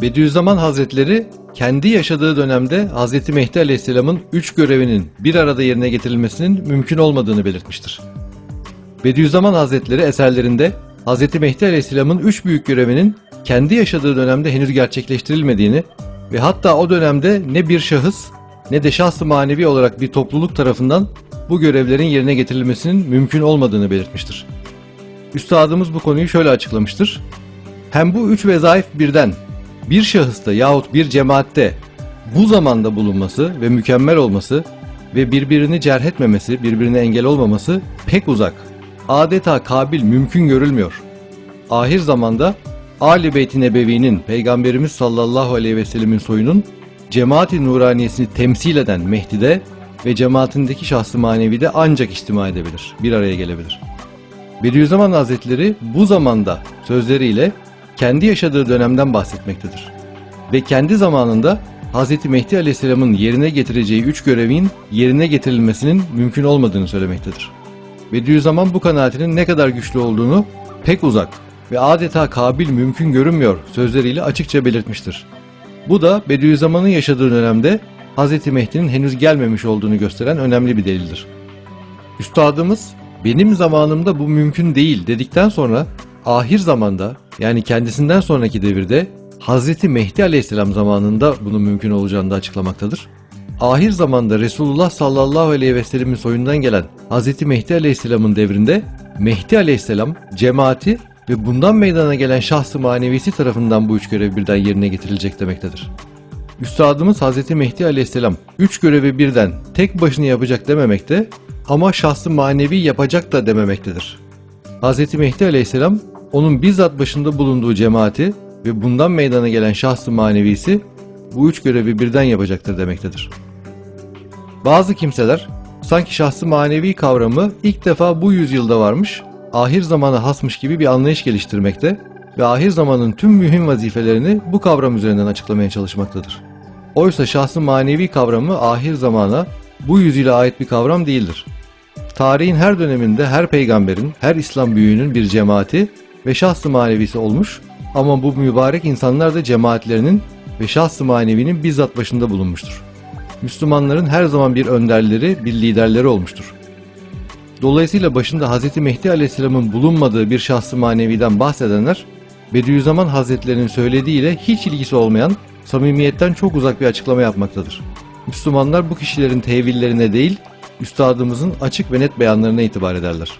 Bediüzzaman Hazretleri kendi yaşadığı dönemde Hz. Mehdi Aleyhisselam'ın üç görevinin bir arada yerine getirilmesinin mümkün olmadığını belirtmiştir. Bediüzzaman Hazretleri eserlerinde Hz. Mehdi Aleyhisselam'ın üç büyük görevinin kendi yaşadığı dönemde henüz gerçekleştirilmediğini ve hatta o dönemde ne bir şahıs ne de şahs-ı manevi olarak bir topluluk tarafından bu görevlerin yerine getirilmesinin mümkün olmadığını belirtmiştir. Üstadımız bu konuyu şöyle açıklamıştır. Hem bu üç vezaif birden bir şahısta yahut bir cemaatte bu zamanda bulunması ve mükemmel olması ve birbirini cerh etmemesi, birbirine engel olmaması pek uzak. Adeta kabil mümkün görülmüyor. Ahir zamanda Ali Beyt-i Nebevi'nin Peygamberimiz sallallahu aleyhi ve sellemin soyunun cemaat-i nuraniyesini temsil eden Mehdi'de ve cemaatindeki şahsı manevide ancak içtima edebilir, bir araya gelebilir. Bediüzzaman Hazretleri bu zamanda sözleriyle kendi yaşadığı dönemden bahsetmektedir. Ve kendi zamanında Hz. Mehdi Aleyhisselam'ın yerine getireceği üç görevin yerine getirilmesinin mümkün olmadığını söylemektedir. Bediüzzaman bu kanaatinin ne kadar güçlü olduğunu pek uzak ve adeta kabil mümkün görünmüyor sözleriyle açıkça belirtmiştir. Bu da Bediüzzaman'ın yaşadığı dönemde Hz. Mehdi'nin henüz gelmemiş olduğunu gösteren önemli bir delildir. Üstadımız benim zamanımda bu mümkün değil dedikten sonra ahir zamanda yani kendisinden sonraki devirde Hazreti Mehdi Aleyhisselam zamanında bunun mümkün olacağını da açıklamaktadır. Ahir zamanda Resulullah sallallahu aleyhi ve sellemin soyundan gelen Hazreti Mehdi Aleyhisselam'ın devrinde Mehdi Aleyhisselam cemaati ve bundan meydana gelen şahsı manevisi tarafından bu üç görev birden yerine getirilecek demektedir. Üstadımız Hz. Mehdi Aleyhisselam üç görevi birden tek başına yapacak dememekte ama şahsı manevi yapacak da dememektedir. Hz. Mehdi Aleyhisselam onun bizzat başında bulunduğu cemaati ve bundan meydana gelen şahsı manevisi bu üç görevi birden yapacaktır demektedir. Bazı kimseler sanki şahsı manevi kavramı ilk defa bu yüzyılda varmış, ahir zamana hasmış gibi bir anlayış geliştirmekte ve ahir zamanın tüm mühim vazifelerini bu kavram üzerinden açıklamaya çalışmaktadır. Oysa şahsı manevi kavramı ahir zamana bu yüzyıla ait bir kavram değildir. Tarihin her döneminde her peygamberin, her İslam büyüğünün bir cemaati ve şahsı manevisi olmuş ama bu mübarek insanlar da cemaatlerinin ve şahsı manevinin bizzat başında bulunmuştur. Müslümanların her zaman bir önderleri, bir liderleri olmuştur. Dolayısıyla başında Hz. Mehdi Aleyhisselam'ın bulunmadığı bir şahsı maneviden bahsedenler, Bediüzzaman Hazretlerinin söylediğiyle hiç ilgisi olmayan, samimiyetten çok uzak bir açıklama yapmaktadır. Müslümanlar bu kişilerin tevillerine değil, üstadımızın açık ve net beyanlarına itibar ederler.